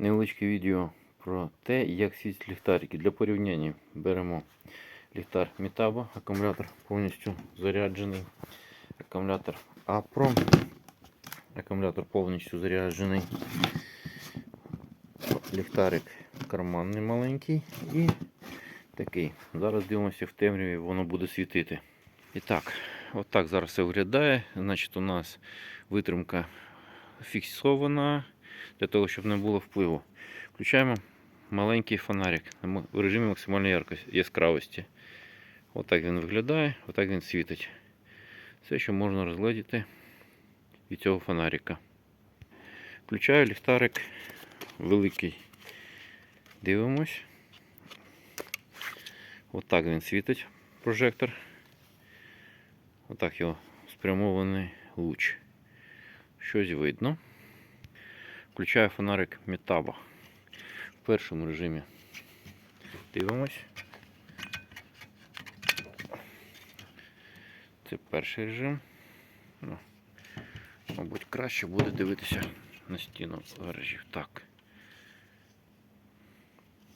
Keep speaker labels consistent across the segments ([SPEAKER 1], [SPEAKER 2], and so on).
[SPEAKER 1] невеличке відео про те, як світять ліхтарики. Для порівняння беремо ліхтар Metabo, акумулятор повністю заряджений. Акумулятор Apro. Акумулятор повністю заряджений. Ліхтарик карманний маленький і такий. Зараз дивимося в темряві, воно буде світити. І так, отак зараз все виглядає. Значить, у нас витримка фіксована для того, щоб не було впливу. Включаємо маленький фонарик на в режимі максимальної яскравості. Отак він виглядає, отак він світить. Все, що можна розгледіти від цього фонарика. Включаю ліхтарик великий. Дивимось. Отак він світить прожектор. Отак його спрямований луч. Щось видно. Включаю фонарик Metabo в першому режимі. Дивимось. Це перший режим. Ну, мабуть, краще буде дивитися на стіну гаражів. Так.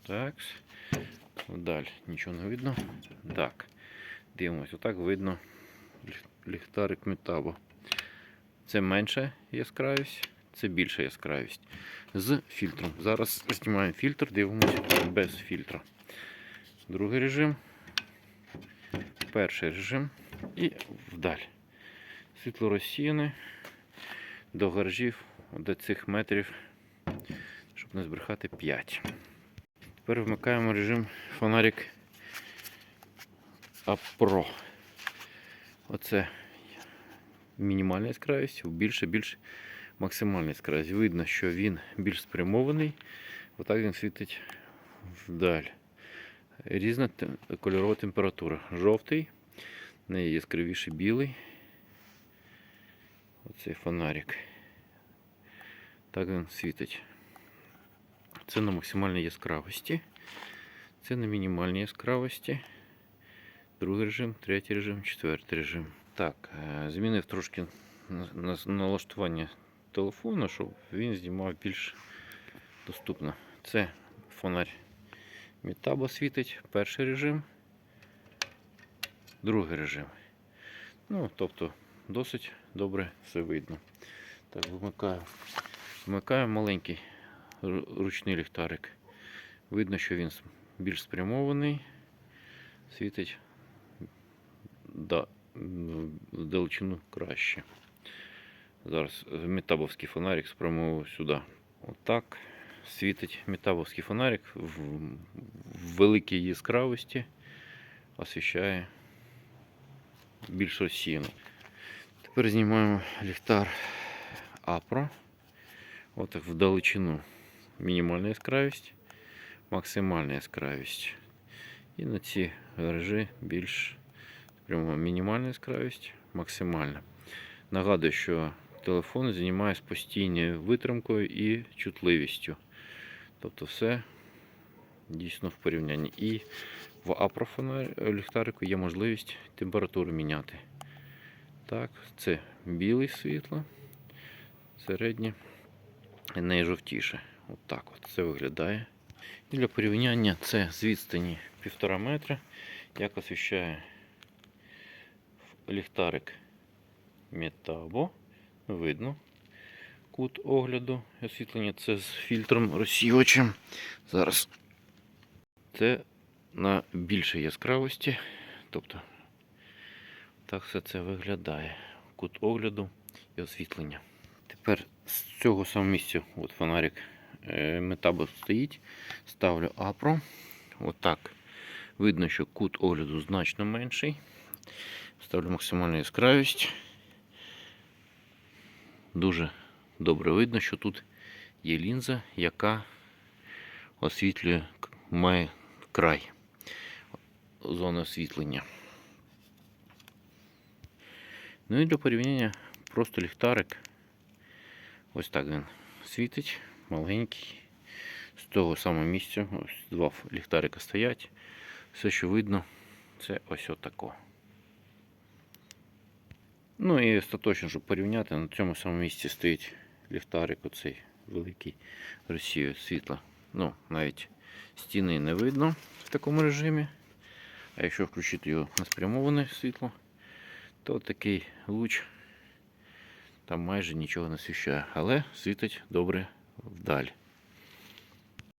[SPEAKER 1] Так. Вдаль нічого не видно. Так. Дивимось, отак видно ліхтарик Metabo. Це менша яскравість, це більша яскравість. З фільтром. Зараз знімаємо фільтр, дивимося без фільтра. Другий режим. Перший режим і вдаль. Світло розсіяне до гаражів до цих метрів, щоб не збрехати 5. Тепер вмикаємо режим фонарик Апро. Оце мінімальна яскравість, більше більш максимальна яскравість. Видно, що він більш спрямований. Отак він світить вдаль. Різна тем- кольорова температура. Жовтий, найяскравіший білий. Оцей фонарик. Так він світить. Це на максимальній яскравості. Це на мінімальній яскравості. Другий режим, третій режим, четвертий режим. Так, е, змінив трошки на- на- налаштування телефону, щоб він знімав більш доступно. Це фонарь Metabo світить, перший режим, другий режим. Ну, тобто, досить добре все видно. Так, вимикаю. Вмикаю маленький ручний ліхтарик. Видно, що він більш спрямований, світить да, в далечину краще. Зараз метабовський фонарик спрямовую сюди. Отак світить метабовський фонарик в, великій яскравості, освіщає більш розсіяно. Тепер знімаємо ліхтар Апро. Отак в далечину мінімальна яскравість, максимальна яскравість. І на ці гаражі більш прямо мінімальна яскравість, максимальна. Нагадую, що телефон знімає з постійною витримкою і чутливістю. Тобто все дійсно в порівнянні. І в апрофонарі ліхтарику є можливість температуру міняти. Так, це біле світло, середнє найжовтіше. От так от це виглядає. І для порівняння це з відстані 1,5 метра, як освіщає ліхтарик Metabo. Видно кут огляду освітлення. Це з фільтром розсіювачем. Зараз це на більшій яскравості. Тобто так все це виглядає. Кут огляду і освітлення. Тепер з цього самого місця от фонарик е, Metabo стоїть. Ставлю Апро. Отак. Видно, що кут огляду значно менший. Ставлю максимальну яскравість. Дуже добре видно, що тут є лінза, яка освітлює, має край зони освітлення. Ну і для порівняння просто ліхтарик. Ось так він світить, маленький. З того самого місця. Ось два ліхтарика стоять. Все, що видно, це ось отако. Ну і остаточно, щоб порівняти, на цьому самому місці стоїть ліхтарик оцей великий розсію світла. Ну, навіть стіни не видно в такому режимі. А якщо включити його на спрямоване світло, то такий луч там майже нічого не освіщає, але світить добре вдаль.